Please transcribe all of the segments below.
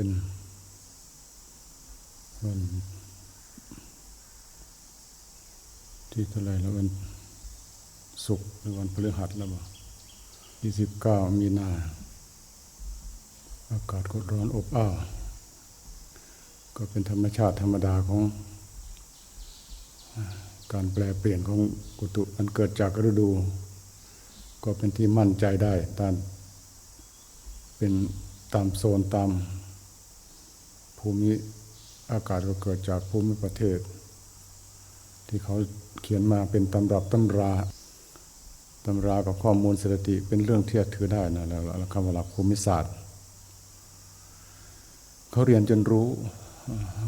เป็นวันที่เท่าไหร่แล้ววันศุกร์หรือวันพฤหัสแล้วบ่ยี่สิบเก้ามีนา อากาศก็ร้อนอบอ้าวก็เป็นธรรมชาติธรรมดาของ การแปลเปลี่ยนของกุตุมันเกิดจากฤดู ก็เป็นที่มั่นใจได้ตามเป็นตามโซนตาม ภูมิอากาศก็เกิดจากภูมิประเทศ ที่เขาเขียนมาเป็นตำรับตำราตำรากับข้อมูลสถิติเป็นเรื่องเที่ถือได้นะแล้วแล้วคำว่าหลักภูมิศาสตร์เขาเรียนจนรู้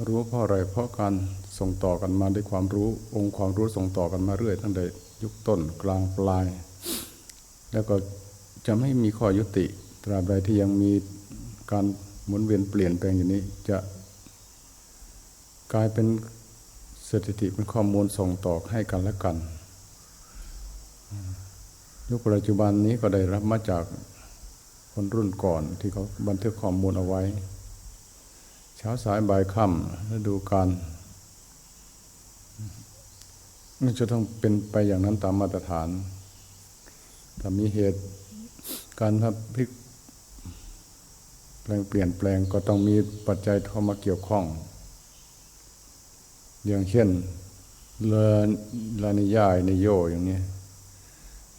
รู้เพราะอะไรเพราะการส่งต่อกันมาด้วยความรู้องค์ความรู้ส่งต่อกันมาเรื่อยตั้งแต่ยุคต้นกลางปลาย แล้วก็จะไม่มีข้อยุติ ตราบใดที่ยังมีการ หมุนเวียนเปลี่ยนแปลงอย่างนี้จะกลายเป็นสถิติเป็นข้อมูลส่งต่อให้กันและกัน ยุคปัจจุบันนี้ก็ได้รับมาจากคนรุ่นก่อนที่เขาบันทึกข้อมูลเอาไว้ เช้าสายบ่ายค่ำฤดูกาลมันจะต้องเป็นไปอย่างนั้นตามมาตรฐานถ้ามีเหตุการพับพลิก แปลงเปลี่ยนแปลงก็ต้องมีปัจจัยเข้ามาเกี่ยวข้อง อย่างเช่นเลลานิยายในโยอย่างนี้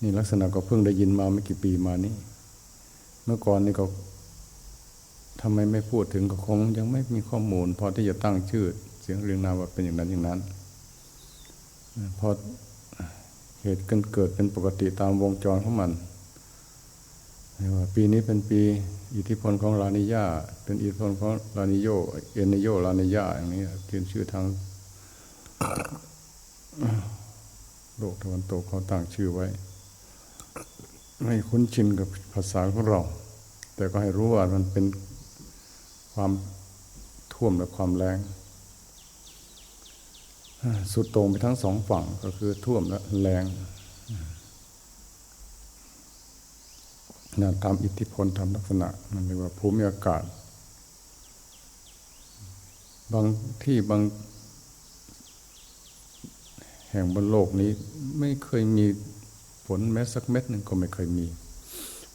นี่ลักษณะก็เพิ่งได้ยินมาไม่กี่ปีมานี้ เมื่อก่อนนี่ก็ทำไมไม่พูดถึงก็คงยังไม่มีข้อมูล พอที่จะตั้งชื่อเสียงเรียงนามว่าเป็นอย่างนั้นอย่างนั้นพอเหตุกันเกิดเป็นปกติตามวงจรของมัน ว่าปีนี้เป็นปีอิทธิพลของลานิยาเป็นอิทธิพลของลานิโยเอเนโยลานิยาอย่างนี้เขียนชื่อทางโลกตะวันตกเขาตั้งชื่อไว้ ไม่คุ้นชินกับภาษาของเรา แต่ก็ให้รู้ว่ามันเป็นความท่วมและความแรงสุดโต่งไปทั้งสองฝั่งก็คือท่วมและแรง นะตามอิทธิพลตามลักษณะนั่นเรียกว่าภูมิอากาศ บางที่บาง แห่งบนโลกนี้ ไม่เคยมีฝนแม้สักเม็ดหนึ่งก็ไม่เคยมี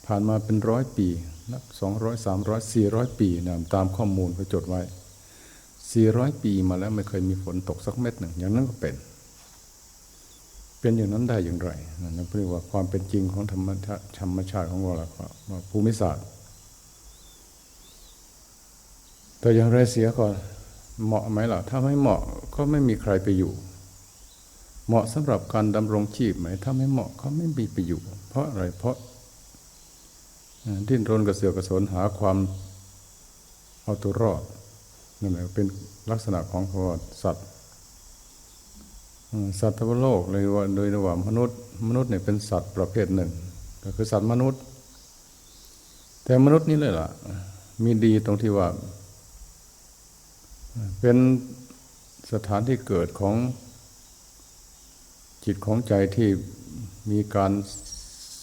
ผ่านมาเป็นร้อยปีนับสองร้อยสามร้อยสี่ร้อยปีนะตามข้อมูลเขาจดไว้สี่ร้อยปีมาแล้วไม่เคยมีฝนตกสักเม็ดหนึ่งอย่างนั้นก็เป็น เป็นอย่างนั้นได้อย่างไรนั่นเรียกว่าความเป็นจริงของธรรมชาติธรรมชาติของเราว่าภูมิศาสตร์ แต่อย่างไรเสียก่อนเหมาะไหมล่ะ ถ้าไม่เหมาะก็ไม่มีใครไปอยู่ เหมาะสำหรับการดำรงชีพไหม ถ้าไม่เหมาะก็ไม่มีไปอยู่ เพราะอะไรเพราะดิ้นรนกระเสือกกระสนหาความเอาตัวรอดนั่นแหละเป็นลักษณะของสัตว์ สัตว์ทั้งโลกเลยว่าโดยระหว่างมนุษย์ มนุษย์เนี่ยเป็นสัตว์ประเภทหนึ่ง ก็คือสัตว์มนุษย์ แต่มนุษย์นี่เลยล่ะ มีดีตรงที่ว่า เป็นสถานที่เกิดของจิตของใจที่มีการ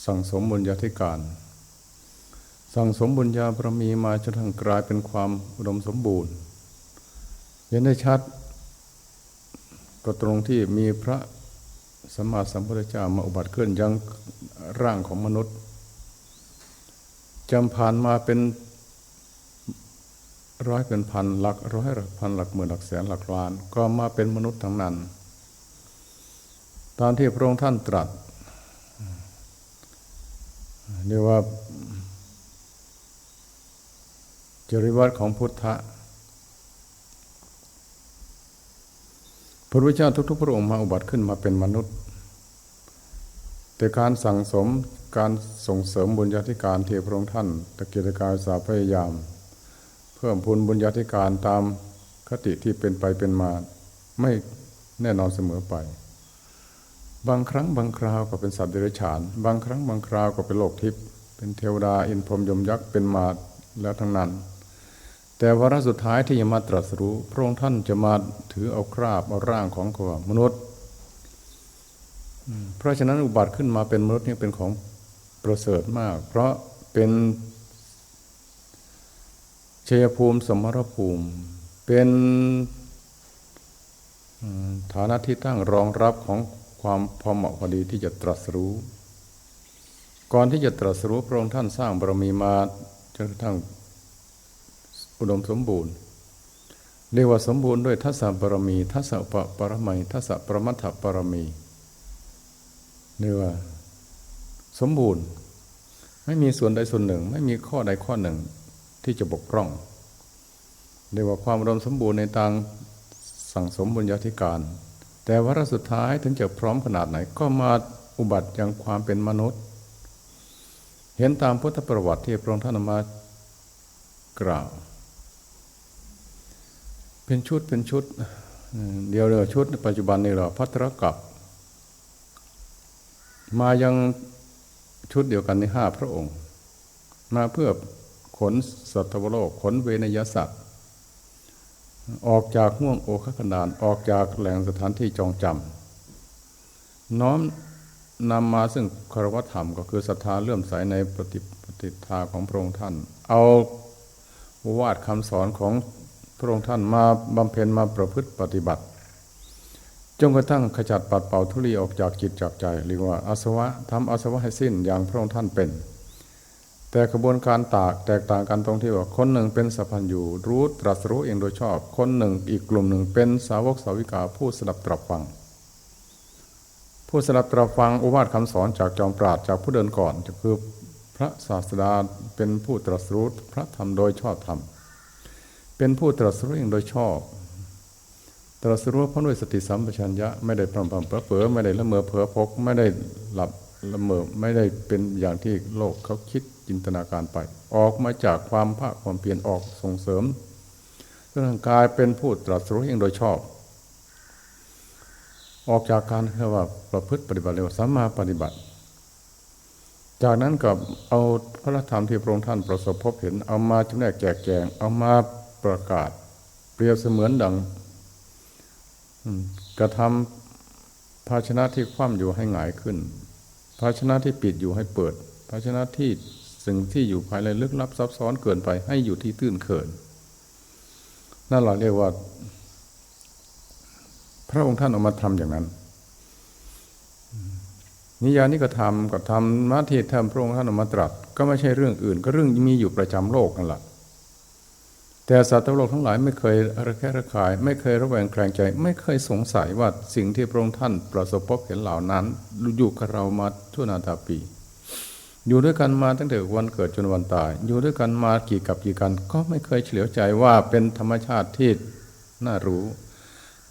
สั่งสมบุญญาธิการ สั่งสมบุญญาบารมีมาจนทั้งกลายเป็นความอุดมสมบูรณ์เห็นได้ชัด ก็ตรงที่มีพระสัมมาสัมพุทธเจ้ามาอุบัติขึ้นยังร่างของมนุษย์จำผ่านมาเป็นร้อยเป็นพันหลักร้อยหลักพันหลักหมื่นหลักแสนหลักล้าน ก็มาเป็นมนุษย์ทั้งนั้นตามที่พระองค์ท่านตรัสเรียกว่าจริวัตรของพุทธะ พระพุทธเจ้าทุกๆ พระองค์มาอุบัติขึ้นมาเป็นมนุษย์ แต่การสั่งสมการส่งเสริมบุญญาธิการเทพระองค์ท่านตะเกียรกายสาพยายาม เพิ่มพูนบุญญาธิการตามคติที่เป็นไปเป็นมาไม่แน่นอนเสมอไป บางครั้งบางคราวก็เป็นสัตว์เดรัจฉาน บางครั้งบางคราวก็เป็นโลกทิพย์เป็นเทวดาอินพรหมยมยักษ์เป็นมาแล้วทั้งนั้น แต่วาระสุดท้ายที่จะมาตรัสรู้ พระองค์ท่านจะมาถือเอาคราบเอาร่างของตัวมนุษย์เพราะฉะนั้นอุบัติขึ้นมาเป็นมนุษย์นี่เป็นของประเสริฐมาก เพราะเป็นชยภูมิสมรภูมิ เป็นฐานะที่ตั้งรองรับของความพอเหมาะพอดีที่จะตรัสรู้ ก่อนที่จะตรัสรู้พระองค์ท่านสร้างบารมีมาจนกระทั่ง อุดมสมบูรณ์ เรียกว่าสมบูรณ์ด้วยทัศบารมี ทัศปปรมัยทัศปรมัตถปรมีเรียกว่าสมบูรณ์ ไม่มีส่วนใดส่วนหนึ่ง ไม่มีข้อใดข้อหนึ่งที่จะบกพร่องเรียกว่าความอุดมสมบูรณ์ในทางสั่งสมบุญญาธิการ แต่วาระสุดท้ายถึงจะพร้อมขนาดไหนก็มาอุบัติอย่างความเป็นมนุษย์ เห็นตามพุทธประวัติที่พระองค์ท่านมากล่าว เป็นชุดเป็นชุด เดียวเดียวชุด ปัจจุบันนี่เราพัทรกับ มายังชุดเดียวกันในห้าพระองค์ มาเพื่อขนสัตวโลกขนเวนยสัตว์ ออกจากห่วงโอคกันดานออกจากแหล่งสถานที่จองจำน้อมนำมาซึ่งคารวธรรมก็คือศรัทธาเลื่อมใสในปฏิปฏิทาของพระองค์ท่าน เอาวาดคำสอนของ พระองค์ท่านมาบำเพ็ญมาประพฤติปฏิบัติ จนกระทั่งขจัดปัดเป่าทุลีออกจากจิตจากใจเรียกว่าอาสวะทำอาสวะให้สิ้นอย่างพระองค์ท่านเป็น แต่กระบวนการตากแตกต่างกันตรงที่ว่าคนหนึ่งเป็นสัพพัญญูรู้ตรัสรู้เองโดยชอบ คนหนึ่งอีกกลุ่มหนึ่งเป็นสาวกสาวิกาผู้สดับตรับฟัง ผู้สดับตรับฟังอุวาทคำสอนจากจอมปราดจากผู้เดินก่อนก็คือพระศาสดาเป็นผู้ตรัสรู้พระธรรมโดยชอบธรรม เป็นผู้ตรัสรู้เองโดยชอบ ตรัสรู้เพราะด้วยสติสัมปชัญญะไม่ได้พรำพำเผลอเผลอไม่ได้ละเมอเผลอพกไม่ได้หลับละเมอไม่ได้เป็นอย่างที่โลกเขาคิดจินตนาการไป ออกมาจากความภาคความเพียรออกส่งเสริมร่างกายเป็นผู้ตรัสรู้เองโดยชอบ ออกจากการเรียกว่าประพฤติปฏิบัติเรียกว่าสัมมาปฏิบัติ จากนั้นกับเอาพระธรรมที่พระองค์ท่านประสบพบเห็นเอามาจำแนกแจกแจงเอามา ประกาศ เปรียบเสมือนดังกระทำภาชนะที่คว่ำอยู่ให้หงายขึ้น ภาชนะที่ปิดอยู่ให้เปิด ภาชนะที่สิ่งที่อยู่ภายในลึกลับซับซ้อนเกินไปให้อยู่ที่ตื้นเขิน นั่นเราเรียกว่า พระองค์ท่านออกมาทำอย่างนั้น นิยานิก็ทำกับทำหน้าที่ทำพระองค์ท่านออกมาตรัส ก็ไม่ใช่เรื่องอื่น ก็เรื่องมีอยู่ประจำโลกนั่นแหละ แต่สัตว์โลกทั้งหลายไม่เคยระแคะระคาย ไม่เคยระแวงแคลงใจ ไม่เคยสงสัยว่าสิ่งที่พระองค์ท่านประสบพบเห็นเหล่านั้นอยู่กับเรามาทั่วนาตาปี อยู่ด้วยกันมาตั้งแต่วันเกิดจนวันตาย อยู่ด้วยกันมากี่กับกี่กัน ก็ไม่เคยเฉลียวใจว่าเป็นธรรมชาติที่น่ารู้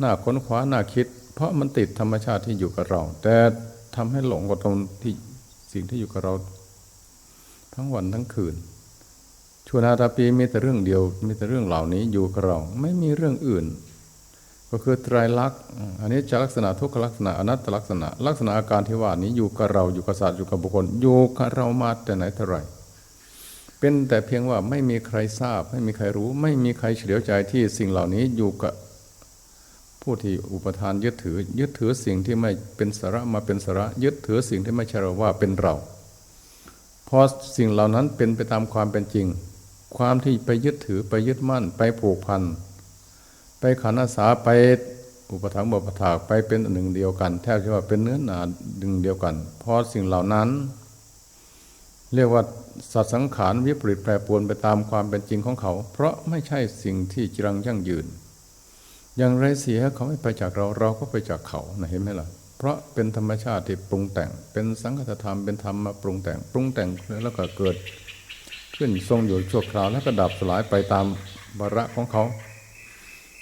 น่าค้นคว้าน่าคิด เพราะมันติดธรรมชาติที่อยู่กับเรา แต่ทำให้หลงกับตรงที่สิ่งที่อยู่กับเรา ทั้งวันทั้งคืน ช่วนาตาปีมีแต่เรื่องเดียว มีแต่เรื่องเหล่านี้อยู่กับเราไม่มีเรื่องอื่น ก็คือไตรลักษณ์อันนี้จะลักษณะทุกขลักษณะอนัตตลักษณะ ลักษณะอาการที่ว่านี้อยู่กับเราอยู่กับสัตว์อยู่กับบุคคลอยู่กับเรามาแต่ไหนแต่ไรเป็นแต่เพียงว่าไม่มีใครทราบ ไม่มีใครรู้ ไม่มีใครเฉลียวใจที่สิ่งเหล่านี้อยู่กับผู้ที่อุปทานยึดถือ ยึดถือสิ่งที่ไม่เป็นสาระมาเป็นสาระ ยึดถือสิ่งที่ไม่ใช่เราว่าเป็นเราพราะสิ่งเหล่านั้นเป็นไปตามความเป็นจริง ความที่ไปยึดถือไปยึดมั่นไปผูกพัน ไปขันอาสาไปอุปถัมภ์บปถากไปเป็นอันหนึ่งเดียวกัน แทบจะว่าเป็นเนื้อหนาหนึ่งเดียวกัน เพราะสิ่งเหล่านั้น เรียกว่าสัตว์สังขารวิปริตแปรปรวนไปตามความเป็นจริงของเขา เพราะไม่ใช่สิ่งที่จรังยั่งยืน อย่างไรเสียเขาไม่ไปจากเราเราก็ไปจากเขานะเห็นไหมล่ะเพราะเป็นธรรมชาติที่ปรุงแต่ง เป็นสังคตธรรมเป็นธรรมมาปรุงแต่ง ปรุงแต่งแล้วก็เกิด ขึ้นทรงอยู่ชั่วคราวแล้วก็ดับสลายไปตามวาระของเขา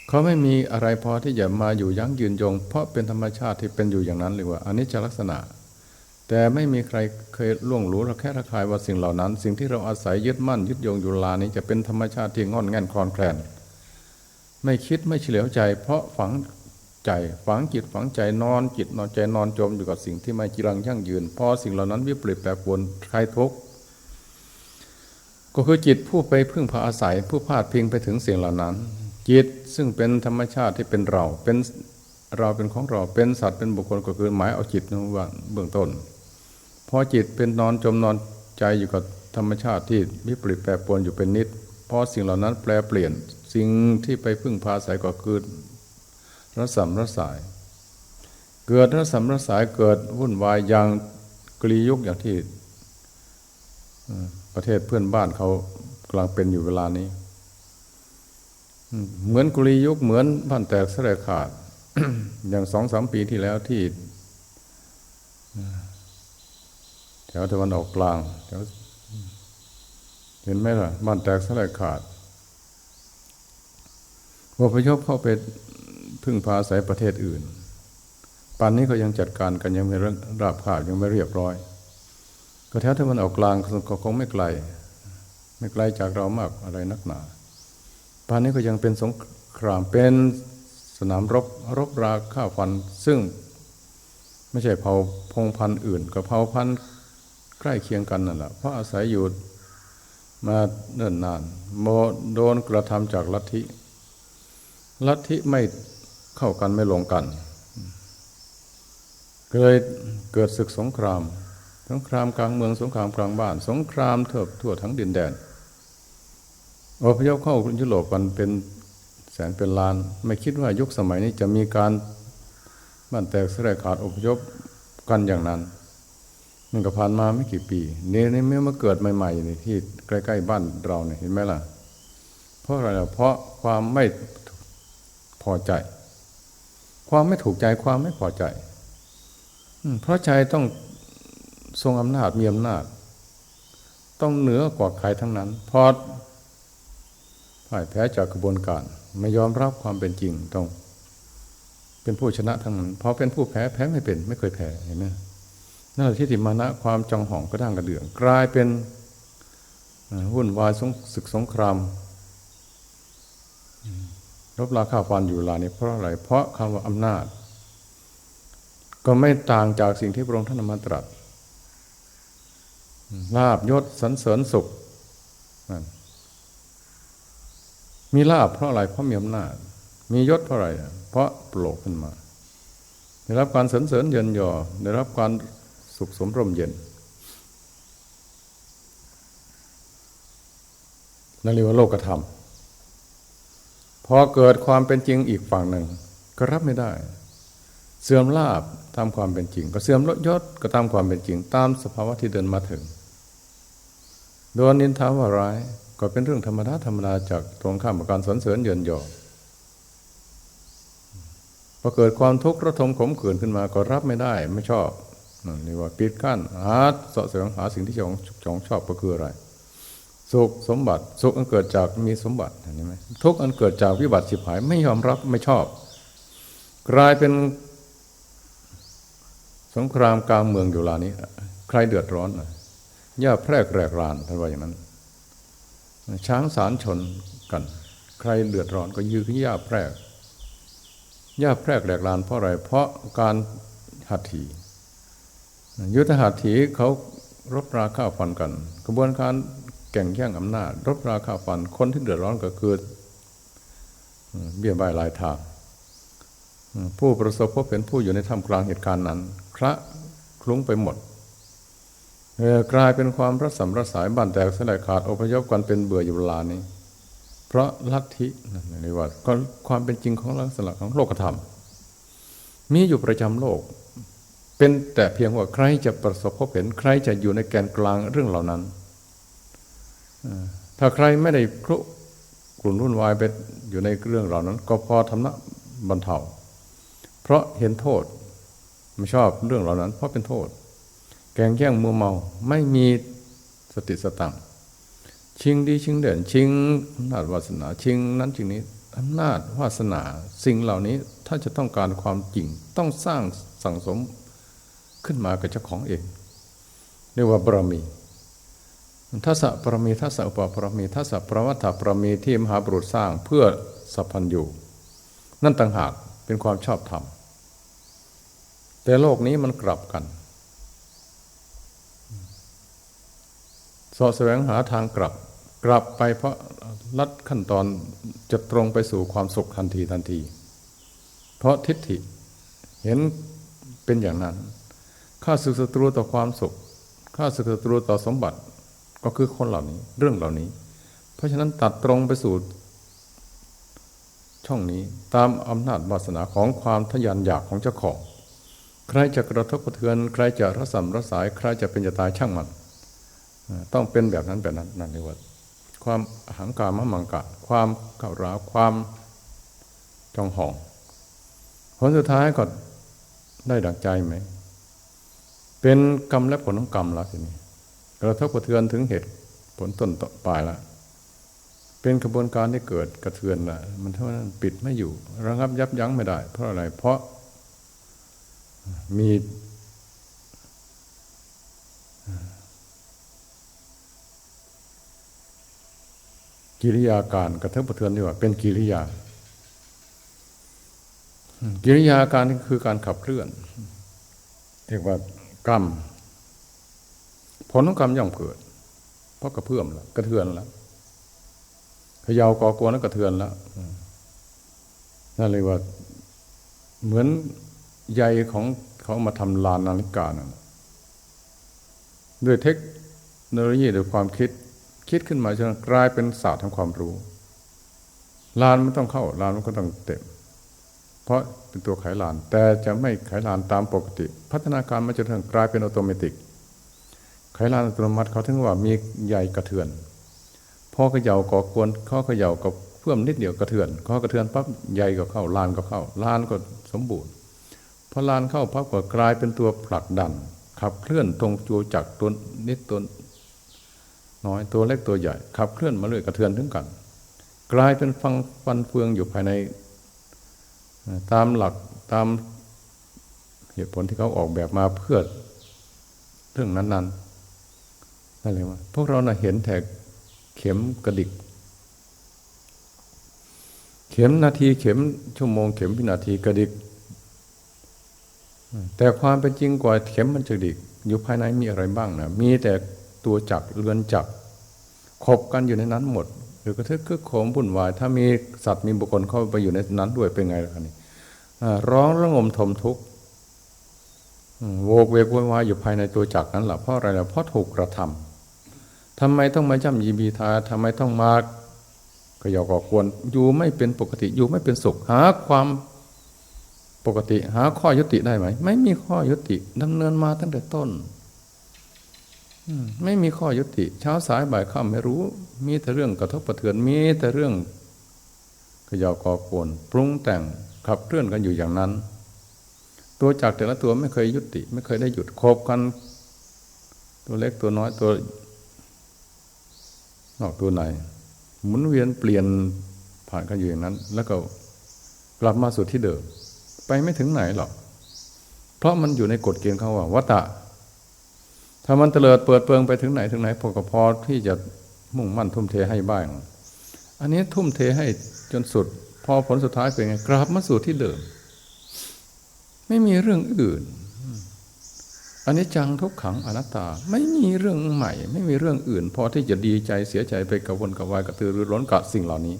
เขาไม่มีอะไรพอที่จะมาอยู่ยั้งยืนยง เพราะเป็นธรรมชาติที่เป็นอยู่อย่างนั้นเลยว่าอันนี้จะลักษณะ แต่ไม่มีใครเคยล่วงรู้ระแคะระคายว่าสิ่งเหล่านั้น สิ่งที่เราอาศัยยึดมั่นยึดโยงอยู่ลานี้จะเป็นธรรมชาติที่งอนแง่นคลอนแคลน ไม่คิดไม่เฉลียวใจ เพราะฝังใจฝังจิตฝังใจนอนจิตนอนใจนอนจมอยู่กับสิ่งที่ไม่จีรังยั่งยืน พอสิ่งเหล่านั้นวิปริตแปรปรวนใครทุกข์ ก็คือจิตผู้ไปพึ่งพาอาศัยผู้พาดพิงไปถึงสิ่งเหล่านั้น จิตซึ่งเป็นธรรมชาติที่เป็นเราเป็นเราเป็นของเราเป็นสัตว์เป็นบุคคลก็คือหมายเอาจิตนั่นว่าเบื้องต้นพอจิตเป็นนอนจมนอนใจอยู่กับธรรมชาติที่วิปริแปรปรวนอยู่เป็นนิดพอสิ่งเหล่านั้นแปลเปลี่ยนสิ่งที่ไปพึ่งพาอาศัยก็คือระสำรสาย เกิดระสำรสายเกิดวุ่นวายอย่างกลียุคอย่างที่ ประเทศเพื่อนบ้านเขากำลังเป็นอยู่เวลานี้ เหมือนกุลียุคเหมือนบ้านแตกสลายขาด อย่างสองสามปีที่แล้วที่ แถวตะวันออกกลางแถวเห็นไหมล่ะ บ้านแตกสลายขาดอพยพเข้าไปพึ่งพาอาศัยประเทศอื่น ป่านนี้ก็ยังจัดการกันยังไม่ราบคาบยังไม่เรียบร้อย ก็แถวตะวันออกกลางก็คงไม่ไกล ไม่ไกลจากเรามากอะไรนักหนาป่านนี้ก็ยังเป็นสงครามเป็นสนามรบรบราฆ่าฟัน ซึ่งไม่ใช่เผ่าพงพันธุ์อื่นกับเผ่าพันธุ์ใกล้เคียงกันนั่นแหละเพราะอาศัยอยู่มาเนิ่นนานโมโดนกระทำจากลัทธิ ลัทธิไม่เข้ากันไม่ลงกันก็เลยเกิดศึกสงคราม งครามกลางเมืองสงครามกลางบ้าน สงครามทั่วทั่วทั้งดินแดนอพยพเข้ายุโรปกันเป็นแสนเป็นล้าน ไม่คิดว่ายุคสมัยนี้จะมีการบ้านแตกสลายขาดอพยพกันอย่างนั้น มันก็ผ่านมาไม่กี่ปีเนี่ยในเมื่อมาเกิดใหม่ๆนี่ที่ใกล้ๆบ้านเราเนี่ยเห็นไหมล่ะ เพราะอะไรเพราะความไม่พอใจ ความไม่ถูกใจความไม่พอใจเพราะใจต้อง ทรงอำนาจมีอำนาจ ต้องเหนือกว่าใครทั้งนั้นพราะพ่ายแพ้จากกระบวนการ ไม่ยอมรับความเป็นจริงต้อง เป็นผู้ชนะทั้งนั้นพอเป็นผู้แพ้แพ้ไม่เป็น ไม่เคยแพ้เห็นไหมนั่นแหละที่ติมานะความจองหองกระด้างกระเดื่องกลายเป็นวุ่นวายสงศึกสงครามรบราฆ่าฟันอยู่ลานี้เพราะอะไร เพราะคำว่าอำนาจ ก็ไม่ต่างจากสิ่งที่พระองค์ท่านมาตรัส ลาบยศสรรเสริญสุข มีลาบเพราะอะไร เพราะมีอำนาจ มียศเพราะอะไร เพราะโปรกขึ้นมา ได้รับการสรรเสริญเยินยอ ได้รับการสุขสมร่มเย็นนั่นเรียกว่าโลกธรรม พอเกิดความเป็นจริงอีกฝั่งหนึ่ง ก็รับไม่ได้ เสื่อมลาบตามความเป็นจริง ก็เสื่อมลดยศก็ตามความเป็นจริง ตามสภาวะที่เดินมาถึง โดนนินทาว่าร้าย ก็เป็นเรื่องธรรมดาธรรมดาจากตรงข้ามกับการสรรเสริญเยินยอพอเกิดความทุกข์ระทมขมขื่นขึ้นมาก็รับไม่ได้ไม่ชอบนั่นเรียกว่าปิดกั้นหาเสาะแสวงหาสิ่งที่จองจองชอบก็คืออะไร สุขสมบัติ สุขอันเกิดจากมีสมบัติเห็นไหมทุกข์อันเกิดจากวิบัติสิบหายไม่ยอมรับไม่ชอบ กลายเป็นสงครามกลางเมืองอยู่ลานี้ ใครเดือดร้อนนะ ย่าแพรกแรกรานท่านว่าอย่างนั้น ช้างสารชนกัน ใครเดือดร้อนก็ยื้อขึ้นย่าแพรกย่าแพรกแหลกลานเพราะอะไร เพราะการหัตถียุทธหัตถีเขารบราฆ่าฟันกัน กระบวนการแข่งแย่งอำนาจ รบราฆ่าฟันคนที่เดือดร้อนก็คือเบี้ยใบายลายทางผู้ประสบพบเห็นผู้อยู่ในท่ามกลางเหตุการณ์นั้น คละคลุ้งไปหมด กลายเป็นความรัศมรสายบ้านแตกสลายขาดอพยพกันเป็นเบื่ออยู่เวลานี้ เพราะลัทธินั่นว่าความเป็นจริงของลักษณะของโลกธรรม มีอยู่ประจำโลก เป็นแต่เพียงว่าใครจะประสบพบเห็นใครจะอยู่ในแกนกลางเรื่องเหล่านั้น ถ้าใครไม่ได้ครุกลุ่นวุ่นวายไปอยู่ในเรื่องเหล่านั้น ก็พอทำนะบรรเทาเพราะเห็นโทษไม่ชอบเรื่องเหล่านั้น เพราะเป็นโทษ แกงแย่งมัวเมา ไม่มีสติสตังชิงดีชิงเด่นชิงอำนาจวาสนาชิงนั้นชิงนี้อำนาจวาสนาสิ่งเหล่านี้ถ้าจะต้องการความจริงต้องสร้างสั่งสมขึ้นมากับเจ้าของเองเรียกว่าบารมีทัศปรมีทัศอุปปรมีทัศประวัติปรมีที่มหาบุรุษสร้างเพื่อสัพพัญญูนั่นต่างหากเป็นความชอบธรรมแต่โลกนี้มันกลับกัน สอแสวงหาทางกลับ กลับไปเพราะลัดขั้นตอนจะตรงไปสู่ความสุขทันทีทันที เพราะทิฏฐิเห็นเป็นอย่างนั้นข้าศึกศัตรูต่อความสุขข้าศึกศัตรูต่อสมบัติก็คือคนเหล่านี้เรื่องเหล่านี้ เพราะฉะนั้นตัดตรงไปสู่ช่องนี้ตามอำนาจวาสนาของความทะยานอยากของเจ้าของ ใครจะกระทบกระเทือน ใครจะระสำระสาย ใครจะเป็นจะตายช่างมัน ต้องเป็นแบบนั้นแบบนั้นนั่นเรียกว่าความหังการมะมังกะ ความก้าวร้าวความจองห่องผลสุดท้ายก็ได้ดังใจไหม เป็นกรรมและผลของกรรมแล้วทีนี้กระทบกระเทือนถึงเหตุผลต้นต่อปลายล้วเป็นกระบวนการที่เกิดกระเทือนละมันเท่านั้นปิดไม่อยู่ ระงับยับยั้งไม่ได้ เพราะอะไร เพราะมี กิริยาการกระทบกระเทือนดีกว่าเป็นกิริยา กิริยาการนี่คือการขับเคลื่อนเรียกว่ากรรมผลของกรรมย่อมเกิด เพราะกระเพื่อมแล้วกระเทือนแล้วขยาวก่อกวนแล้วกระเทือนแล้วนั่นเลยว่าเหมือนใยของเขามาทำลานนาฬิกานั่นด้วยเทคโนโลยีด้วยความคิด คิดขึ้นมาจนกลายเป็นศาสตร์ทางความรู้ลานมันต้องเข้าลานมันก็ต้องเต็ม เพราะเป็นตัวไขลาน แต่จะไม่ไขลานตามปกติ พัฒนาการมันจะถึงกลายเป็นอัตโนมัติไขลานอัตโนมัติเขาถึงว่ามีใหญ่กระเทือนพอเขย่าก่อกวนข้อเขย่ากับเพื่อมนิดเดียวกระเทือนข้อกระเทือนปั๊บใหญ่ก็เข้าลานก็เข้าลานก็สมบูรณ์พอลานเข้าปั๊บก็กลายเป็นตัวผลักดันขับเคลื่อนตรงจูจักตัวนิดตัว น้อยตัวเล็กตัวใหญ่ขับเคลื่อนมาเรื่อยกระเทือนถึงกัน กลายเป็นฟังฟันเฟืองอยู่ภายใน ตามหลักตามเหตุผลที่เขาออกแบบมาเพื่อเรื่องนั้นๆนั่นเลยว่าพวกเราน่ะเห็นแท็กเข็มกระดิก เข็มนาทีเข็มชั่วโมงเข็มวินาทีกระดิก แต่ความเป็นจริงกว่าเข็มมันจะดิก อยู่ภายในมีอะไรบ้างนะมีแต่ ตัวจักเรือนจักรขบกันอยู่ในนั้นหมดหรือกระทึกคึกโคมบุ่นวาย ถ้ามีสัตว์มีบุคคลเข้าไปอยู่ในนั้นด้วยเป็นไงล่ะนี่ร้องระงมทมทุกข์โวกเวกวุ่นวายอยู่ภายในตัวจักนั้นแหละเพราะอะไรล่ะเพราะถูกกระทำทำไมต้องมาจำยีบีทาทำไมต้องมาก็ยอกควรอยู่ไม่เป็นปกติอยู่ไม่เป็นสุขหาความปกติหาข้อยุติได้ไหม ไม่มีข้อยุติดำเนินมาตั้งแต่ต้น ไม่มีข้อยุติ เช้าสายบ่ายค่ำไม่รู้ มีแต่เรื่องกระทบกระเทือนมีแต่เรื่องขยอกอควรปรุงแต่งขับเคลื่อนกันอยู่อย่างนั้น ตัวจากแต่ละตัวไม่เคยยุติ ไม่เคยได้หยุดคบกัน ตัวเล็กตัวน้อยตัวนอกตัวในหมุนเวียนเปลี่ยนผ่านกันอยู่อย่างนั้น แล้วก็กลับมาสู่ที่เดิม ไปไม่ถึงไหนหรอก เพราะมันอยู่ในกฎเกณฑ์เขาว่าวัตตะ ถ้ามันเตลิดเปิดเปิงไปถึงไหนถึงไหนพอก็พอที่จะมุ่งมั่นทุ่มเทให้บ้าง อันนี้ทุ่มเทให้จนสุด พอผลสุดท้ายเป็นไงกลับมาสู่ที่เดิม ไม่มีเรื่องอื่น อันนี้จังทุกขังอนัตตา ไม่มีเรื่องใหม่ ไม่มีเรื่องอื่น พอที่จะดีใจเสียใจไปกระวนกระวายกระตือรือร้นกับสิ่งเหล่านี้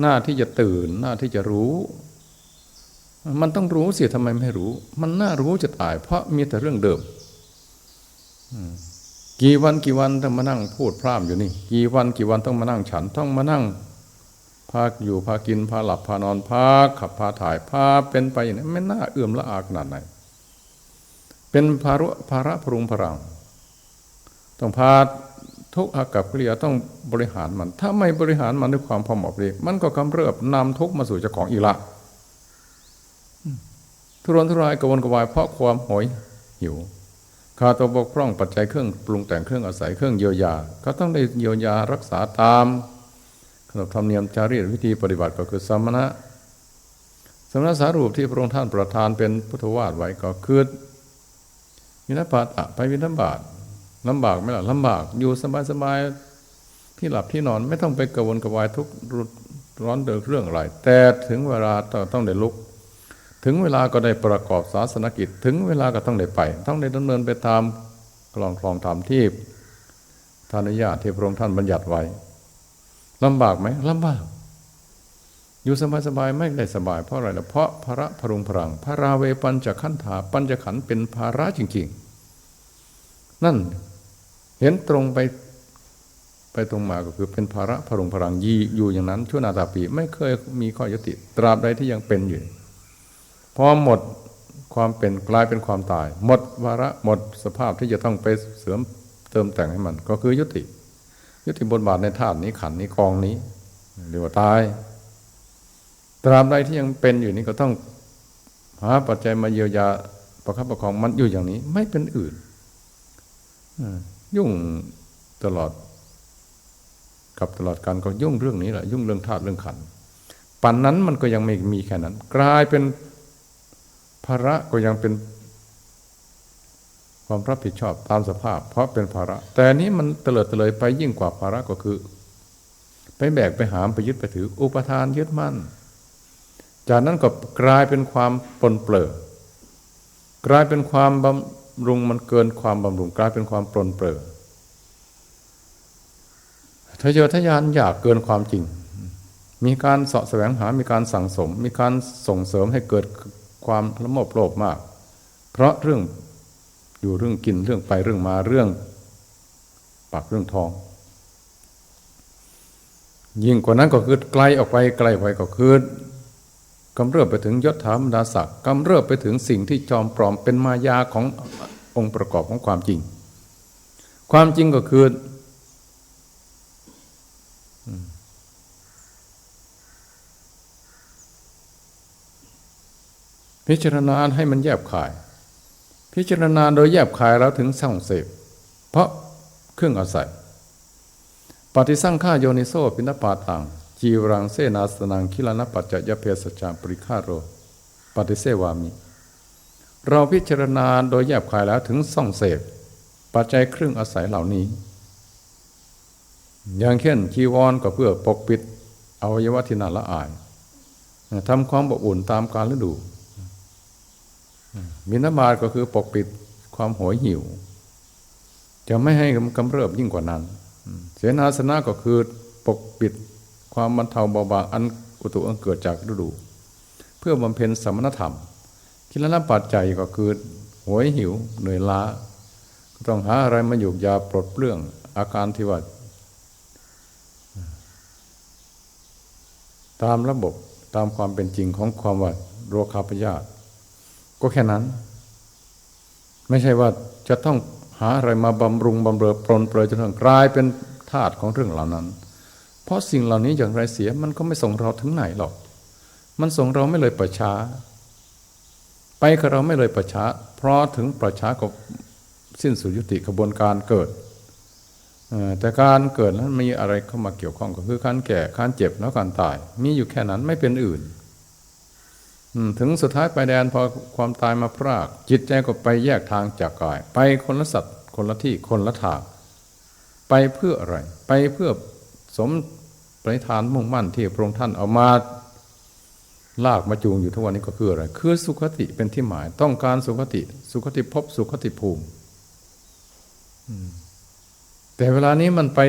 หน้าที่จะตื่น หน้าที่จะรู้ มันต้องรู้เสียทำไมไม่รู้ มันน่ารู้จะตาย เพราะมีแต่เรื่องเดิม กี่วันกี่วันต้องมานั่งพูดพร่ำอยู่นี่ กี่วันกี่วันต้องมานั่งฉันต้องมานั่งพาอยู่พากินพาหลับพานอนพาขับพาถ่ายพาเป็นไปอย่างนี้ไม่น่าเอื่อมละอาขนาดไหน เป็นภาระภาระพรุงพรังต้องพาทุกอากับกิริยาต้องบริหารมัน ถ้าไม่บริหารมันด้วยความพอเหมาะดีมันก็กำเริบนำทุกมาสู่เจ้าของอีละทุรนทุรายกระวนกระวายเพราะความหอยหิว ขาดตัวบกพร่องปัจจัยเครื่องปรุงแต่งเครื่องอาศัยเครื่องเยียวยา ก็ต้องได้เยียวยารักษาตามขนบธรรมเนียมจารีตวิธีปฏิบัติก็คือสมณะสมณะสารูปที่พระองค์ท่านประทานเป็นพุทธวาทไว้ก็คือวินาปาตะไปวินาบาตลำบากไหมล่ะลำบากอยู่สบายสบายที่หลับที่นอนไม่ต้องไปกระวนกระวายทุกร้อนเดือดเรื่องอะไรแต่ถึงเวลาต้องได้ลุก ถึงเวลาก็ได้ประกอบศาสนกิจ ถึงเวลาก็ต้องได้ไป ต้องได้ดำเนินไปตามกลองคลองธรรมที่ท่านอนุญาตที่พระองค์ท่านบัญญัติไว้ลำบากไหมลำบาก อยู่สบายสบายไม่ได้สบายเพราะอะไรล่ะเพราะพระพรุงพรัง พระราเวปัญจขันธาปัญจขันเป็นภาระจริง ๆ นั่นเห็นตรงไปไปตรงมาก็คือเป็นภาระพรุงพรังยีอยู่อย่างนั้นชั่วนาตาปี ไม่เคยมีข้อยุติ ตราบใดที่ยังเป็นอยู่ พอหมดความเป็นกลายเป็นความตาย หมดวาระหมดสภาพที่จะต้องไปเสริมเติมแต่งให้มัน ก็คือยุติ ยุติบทบาทในธาตุนี้ขันนี้กองนี้เรียกว่าตาย ตราบใดที่ยังเป็นอยู่นี้ก็ต้องหาปัจจัยมาเยียวยาประคับประคองมันอยู่อย่างนี้ ไม่เป็นอื่นยุ่งตลอด กับตลอดการก็ยุ่งเรื่องนี้แหละยุ่งเรื่องธาตุเรื่องขันปันนั้นมันก็ยังไม่มีแค่นั้น กลายเป็น ภาระก็ยังเป็นความรับผิดชอบตามสภาพ เพราะเป็นภาระ แต่นี้มันเตลิดเตลยไปยิ่งกว่าภาระก็คือ ไปแบกไปหามไปยึดไปถือ อุปทานยึดมั่น จากนั้นก็กลายเป็นความปนเปื้อกลายเป็นความบำรุงมันเกินความบำรุง กลายเป็นความปนเปื้อทะเยอทะยานอยากเกินความจริง มีการเสาะแสวงหา มีการสั่งสม มีการส่งเสริมให้เกิด ความละโมบโลภมาก เพราะเรื่องอยู่เรื่องกินเรื่องไปเรื่องมาเรื่องปากเรื่องทอง ยิ่งกว่านั้นก็คือไกลออกไปไกลไปก็คือกำเริบไปถึงยศถาบรรดาศักดิ์กำเริบไปถึงสิ่งที่จอมปลอมเป็นมายาขององค์ประกอบของความจริง ความจริงก็คือ พิจารณาให้มันแยบขาย พิจารณาโดยแยบขายแล้วถึงส่องเสพเพราะเครื่องอาศัย ปฏิสังฆาโยนิโซปินปาตังจีวรังเสนาสนังคิลานปัจจยเพสจามปริฆาโร ปฏิเสวามิ เราพิจารณาโดยแยบขายแล้วถึงส่องเสพปัจจัยเครื่องอาศัยเหล่านี้ อย่างเช่นจีวรก็เพื่อปกปิดอวัยวะที่น่าละอายทำความอบอุ่นตามกาลฤดู มินาบาตก็คือปกปิดความโหยหิว จะไม่ให้กำเริบยิ่งกว่านั้น เสนาสนะก็คือปกปิดความบรรเทาเบาบางอันอุตุอันเกิดจากฤดู เพื่อบำเพ็ญสมณธรรมคิลนปัจจัยก็คือโหยหิวเหนื่อยล้า ก็ต้องหาอะไรมาหยุกยาปลดเปลื้องอาการที่ว่าตามระบบตามความเป็นจริงของความว่าโรคาพยาธิ ก็แค่นั้น ไม่ใช่ว่าจะต้องหาอะไรมาบำรุงบำเรอปรนเปรยจนถึงกลายเป็นธาตุของเรื่องเหล่านั้น เพราะสิ่งเหล่านี้อย่างไรเสียมันก็ไม่ส่งเราถึงไหนหรอก มันส่งเราไม่เลยประช้าไปกับเราไม่เลยประช้าเพราะถึงประช้าก็สิ้นสุดยุติกระบวนการเกิดแต่การเกิดนั้นมีอะไรเข้ามาเกี่ยวข้องก็คือการแก่การเจ็บแล้วการตาย มีอยู่แค่นั้นไม่เป็นอื่น ถึงสุดท้ายไปแดนพอความตายมาพราก จิตใจก็ไปแยกทางจากกาย ไปคนละสัตว์คนละที่คนละทาง ไปเพื่ออะไร ไปเพื่อสมปริธานมุ่งมั่นที่พระองค์ท่านเอามาลากมาจูงอยู่ทุกวันนี้ก็คืออะไร คือสุขติเป็นที่หมาย ต้องการสุขติ สุขติภพสุขติภูมิแต่เวลานี้มันไป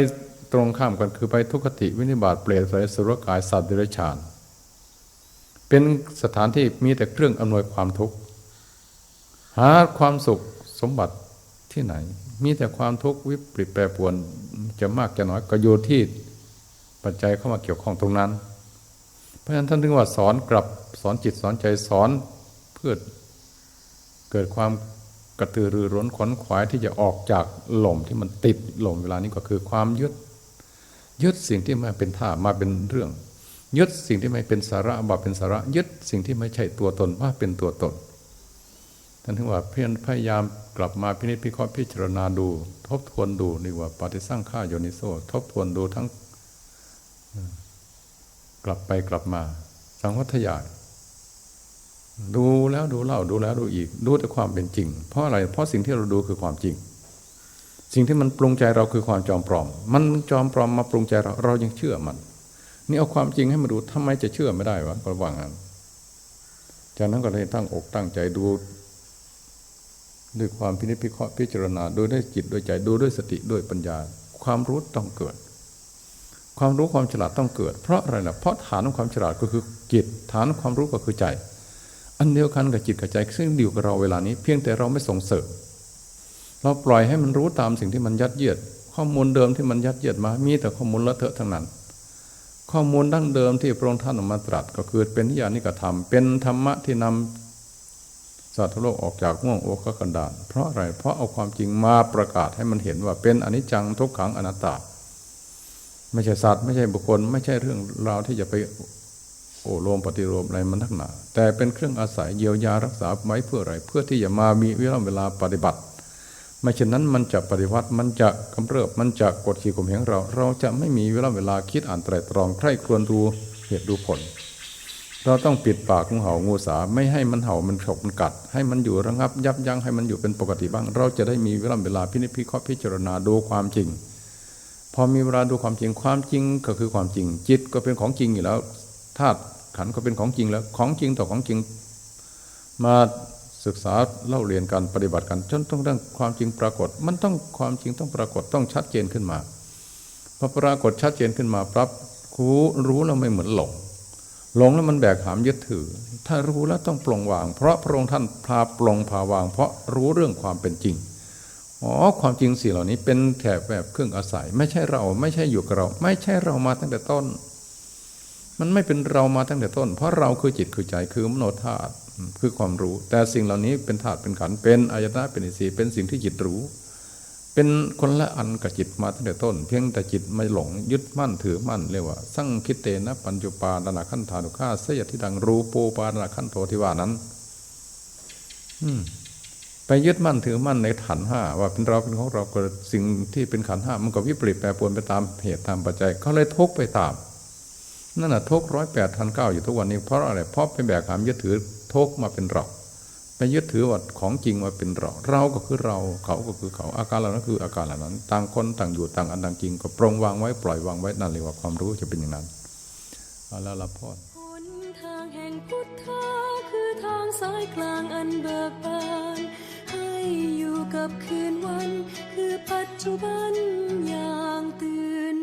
ตรงข้ามกันคือไปทุกขติวินิบาตเปรตสายสุรกายสัตว์เดรัจฉาน เป็นสถานที่มีแต่เครื่องอำนวยความทุกข์ หาความสุขสมบัติที่ไหน มีแต่ความทุกข์วิปริตแปรปวนจะมากจะน้อยก็อยู่ที่ปัจจัยเข้ามาเกี่ยวข้องตรงนั้น เพราะฉะนั้นท่านถึงว่าสอนกลับสอนจิตสอนใจสอนเพื่อเกิดความกระตือรือร้นขนขวายที่จะออกจากหล่มที่มันติดหล่มเวลานี้ก็คือความยึดยึดสิ่งที่มาเป็นท่ามาเป็นเรื่อง ยึดสิ่งที่ไม่เป็นสาระว่าเป็นสาระ ยึดสิ่งที่ไม่ใช่ตัวตนว่าเป็นตัวตนท่านถึงว่าเพียรพยายามกลับมาพินิจพิเคราะห์พิจารณาดู ทบทวนดูนี่ว่าปฏิสร้างข้าโยนิโซทบทวนดูทั้ง กลับไปกลับมา สังวัตยายดูแล้วดูเล่าดูแล้วดูอีก ดูแต่ความเป็นจริง เพราะอะไร เพราะสิ่งที่เราดูคือความจริง สิ่งที่มันปรุงใจเราคือความจอมปลอม มันจอมปลอมมาปรุงใจเราเรายังเชื่อมัน นี่เอาความจริงให้มาดูทำไมจะเชื่อไม่ได้วะระหว่างนั้นจากนั้นก็เลยตั้งอกตั้งใจดู ด้วยความพินิจพิเคราะห์พิจารณาดูด้วยจิตด้วยใจดูด้วยสติด้วยปัญญา ความรู้ต้องเกิด ความรู้ความฉลาดต้องเกิด เพราะอะไรนะเพราะฐานของความฉลาดก็คือจิตฐานความรู้ก็คือใจ อันเดียวกันกับจิตกับใจซึ่งอยู่กับเราเวลานี้ เพียงแต่เราไม่ส่งเสริมเราปล่อยให้มันรู้ตามสิ่งที่มันยัดเยียด ข้อมูลเดิมที่มันยัดเยียดมา มีแต่ข้อมูลเลอะเทอะทั้งนั้น ข้อมูลดั้งเดิมที่พระองค์ท่านออกมาตรัส ก็คือเป็นนิยานิกธรรม เป็นธรรมะที่นำสัตว์โลกออกจากห่วงโอคกันดารเพราะอะไร เพราะเอาความจริงมาประกาศให้มันเห็นว่าเป็นอนิจจังทุกขังอนัตตา ไม่ใช่สัตว์ไม่ใช่บุคคล ไม่ใช่เรื่องราวที่จะไปโอโลมปฏิโลมอะไรมันนักหนาแต่เป็นเครื่องอาศัยเยียวยารักษาไว้เพื่ออะไร เพื่อที่จะมามีเวลาเวลาปฏิบัติ ไม่เช่นนั้นมันจะปฏิวัติมันจะกำเริบมันจะกดขี่ข่มเหงเรา เราจะไม่มีเวลาเวลาคิดอ่านไตรตรองใคร่ครวญดูเหตุดูผล เราต้องปิดปากของเห่างูสาไม่ให้มันเห่ามันฉกมันกัด ให้มันอยู่ระงับยับยั้งให้มันอยู่เป็นปกติบ้าง เราจะได้มีเวลาเวลาพินิจพิเคราะห์พิจารณาดูความจริง พอมีเวลาดูความจริงความจริงก็คือความจริง จิตก็เป็นของจริงอยู่แล้วธาตุขันก็เป็นของจริงแล้วของจริงต่อของจริง มา ศึกษาเล่าเรียนกันปฏิบัติกันจนต้องเรื่องความจริงปรากฏ มันต้องความจริงต้องปรากฏต้องชัดเจนขึ้นมาพอปรากฏชัดเจนขึ้นมาปั๊บรู้รู้แล้วไม่เหมือนหลงหลงแล้วมันแบกหามยึดถือ ถ้ารู้แล้วต้องปลงวาง เพราะพระองค์ท่านพาปลงพาวาง เพราะรู้เรื่องความเป็นจริงอ๋อความจริงสิ่งเหล่านี้เป็นแถบแบบเครื่องอาศัย ไม่ใช่เราไม่ใช่อยู่กับเรา ไม่ใช่เรามาตั้งแต่ต้น มันไม่เป็นเรามาตั้งแต่ต้น เพราะเราคือจิตคือใจคือมโนธาตุ คือความรู้ แต่สิ่งเหล่านี้เป็นธาตุเป็นขันเป็นอายตนะเป็นอินทรีย์เป็นสิ่งที่จิตรู้ เป็นคนละอันกับจิตมาตั้งแต่ต้น เพียงแต่จิตไม่หลงยึดมั่นถือมั่นเรียกว่า สั่งคิดเตนะปัญจุปาดานาขันธานุข้าเสยที่ดังรูปูปาดานาขันโทที่ว่านั้น อืมไปยึดมั่นถือมั่นในขันห้าว่าเป็นเราเป็นของเราเกิดสิ่งที่เป็นขันห้ามันก็วิปริตแปรปรวนไปตามเหตุตามปัจจัยเขาเลยทุกไปตามนั่นแหะทุกร้อยแปดพันเก้าอยู่ทุกวันนี้เพราะอะไรเพราะไปแบกหามยึดถือ ทุกข์มาเป็นเราไปยึดถือว่าของจริงมาเป็นเรา เราก็คือเราเขาก็คือเขาอาการเหล่านั้นคืออาการเหล่านั้น ต่างคนต่างอยู่ต่างอันต่างจริง ก็ปรงวางไว้ปล่อยวางไว้นั่นเรียกว่าความรู้จะเป็นอย่างนั้นเอาแล้วละพ่อทางแห่งพุทธะคือทางสายกลางอันเบิกบานให้อยู่กับคืนวัน คือปัจจุบันอย่างตื่น